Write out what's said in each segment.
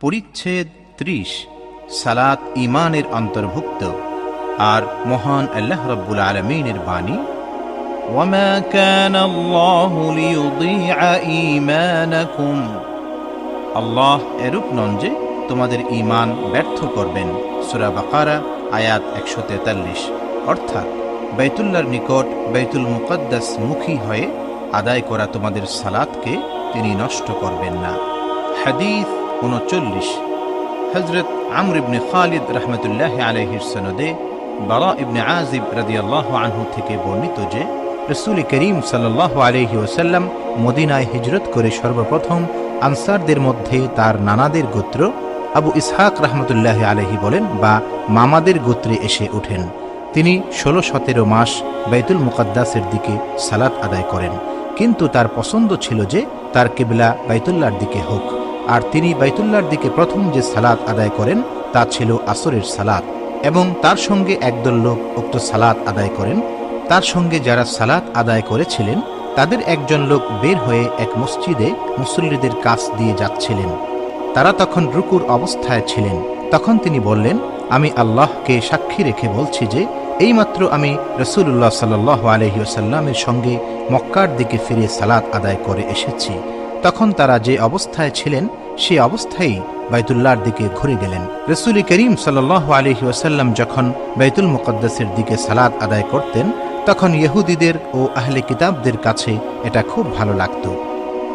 পরিচ্ছেদ ত্রিশ সালাত ইমানের অন্তর্ভুক্ত আর মহান আল্লাহ রব্বুল আলমিনের বাণী وما كان الله ليضيع إيمانكم আল্লাহ এরূপ নন যে তোমাদের ঈমান ব্যর্থ করবেন সূরা বাকারা আয়াত একশো তেতাল্লিশ অর্থাৎ বাইতুল্লার নিকট বাইতুল মুকদ্দাস মুখী হয়ে আদায় করা তোমাদের সালাতকে তিনি নষ্ট করবেন না হাদিস উনচল্লিশ। হজরত আমর ইবনে খালিদ রহমতুল্লাহ আলহির সনদে বারা ইবনে আজিব রাদিয়াল্লাহ আনহু থেকে বর্ণিত যে, রসুল করিম সাল্লাহ আলহি ওসাল্লাম মদিনায় হিজরত করে সর্বপ্রথম আনসারদের মধ্যে তার নানাদের গোত্র আবু ইসহাক রহমতুল্লাহ আলহি বলেন বা মামাদের গোত্রে এসে ওঠেন। তিনি ষোলো সতেরো মাস বাইতুল মুকাদ্দাসের দিকে সালাত আদায় করেন। কিন্তু তার পছন্দ ছিল যে তার কেবলা বাইতুল্লার দিকে হোক। আর তিনি বাইতুল্লার দিকে প্রথম যে সালাত আদায় করেন, তা ছিল আসরের সালাত। এবং তার সঙ্গে একদল লোক উক্ত সালাত আদায় করেন। তার সঙ্গে যারা সালাত আদায় করেছিলেন, তাদের একজন লোক বের হয়ে এক মসজিদে মুসল্লিদের কাছ দিয়ে যাচ্ছিলেন। তারা তখন রুকুর অবস্থায় ছিলেন। তখন তিনি বললেন, আমি আল্লাহকে সাক্ষী রেখে বলছি যে, এইমাত্র আমি রসুল্লাহ সাল্লাহ আলহিউসাল্লামের সঙ্গে মক্কার দিকে ফিরে সালাত আদায় করে এসেছি। তখন তারা যে অবস্থায় ছিলেন, সে অবস্থায় বাইতুল্লাহর দিকে ঘুরে গেলেন। রসুল করিম সাল্লাহ আলহি ওসাল্লাম যখন বাইতুল মুকদ্দাসের দিকে সালাদ আদায় করতেন, তখন ইহুদিদের ও আহলে কিতাবদের কাছে এটা খুব ভালো লাগত।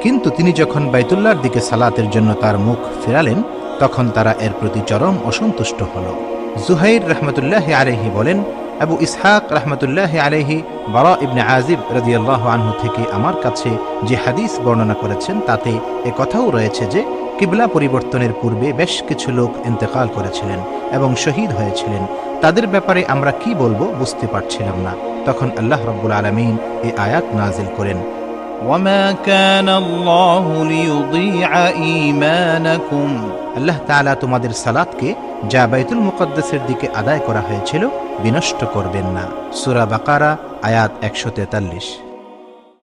কিন্তু তিনি যখন বাইতুল্লাহর দিকে সালাতের জন্য তার মুখ ফেরালেন, তখন তারা এর প্রতি চরম অসন্তুষ্ট হল। জুহাইর রহমতুল্লাহ আলহি বলেন আবু ইসহাক রহমতুল্লাহ আলহি বারা ইবনে আজিব রদিয়াল্লাহ আনহু থেকে আমার কাছে যে হাদিস বর্ণনা করেছেন, তাতে এ কথাও রয়েছে যে, কিবলা পরিবর্তনের পূর্বে বেশ কিছু লোক ইন্তেকাল করেছিলেন এবং শহীদ হয়েছিলেন। তাদের ব্যাপারে আমরা কি বলব বুঝতে পারছিলাম না। তখন আল্লাহ রব্বুল আলমিন এ আয়াত নাজিল করেন। وما كان الله ليضيع إيمانكم আল্লাহ তাআলা তোমাদের সালাতকে যা বাইতুল মুকদ্দাসের দিকে আদায় করা হয়েছিল বিনষ্ট করবেন না সূরা বাকারা আয়াত একশো তেতাল্লিশ